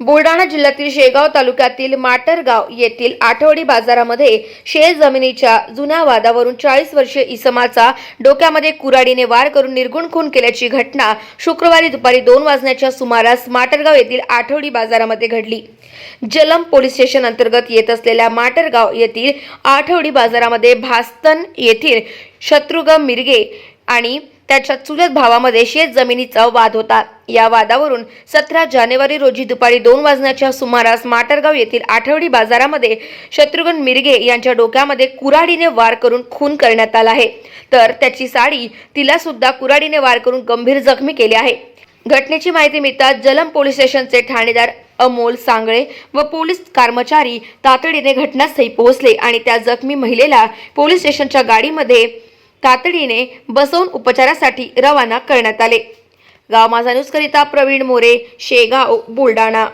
बुलढाणा जिल्ह्यातील शेगाव तालुक्यातील माटरगाव येथील आठवडी बाजारामध्ये शेत जमिनीच्या जुन्या वादावरून चाळीस वर्षीय इसमाचा डोक्यामध्ये कुराडीने वार करून निर्गुण खून केल्याची घटना शुक्रवारी दुपारी दोन वाजण्याच्या सुमारास माटरगाव येथील आठवडी बाजारामध्ये घडली. जलम पोलीस स्टेशन अंतर्गत येत असलेल्या माटरगाव येथील आठवडी बाजारामध्ये भास्तन येथील शत्रुघ्न मिरगे आणि त्याच्या चुलत भावामध्ये शेत जमिनीचा वाद होता. या वादावरून सतरा जानेवारी रोजी दुपारी दोन वाजण्याच्या सुमारास माटरगाव येथील आठवडी बाजारामध्ये शत्रुघ्न मिरगे यांच्या डोक्यामध्ये कुऱ्हाडीने वार करून खून करण्यात आला आहे. तर त्याची साडी तिला सुद्धा कुऱ्हाडीने वार करून गंभीर जखमी केली आहे. घटनेची माहिती मिळताच जलम पोलीस स्टेशनचे ठाणेदार अमोल सांगळे व पोलीस कर्मचारी तातडीने घटनास्थळी पोहोचले आणि त्या जखमी महिलेला पोलीस स्टेशनच्या गाडीमध्ये तातडीने बसवून उपचारासाठी रवाना करण्यात आले. गाव माझा न्यूजकरिता प्रवीण मोरे शेगाव बुलढाणा.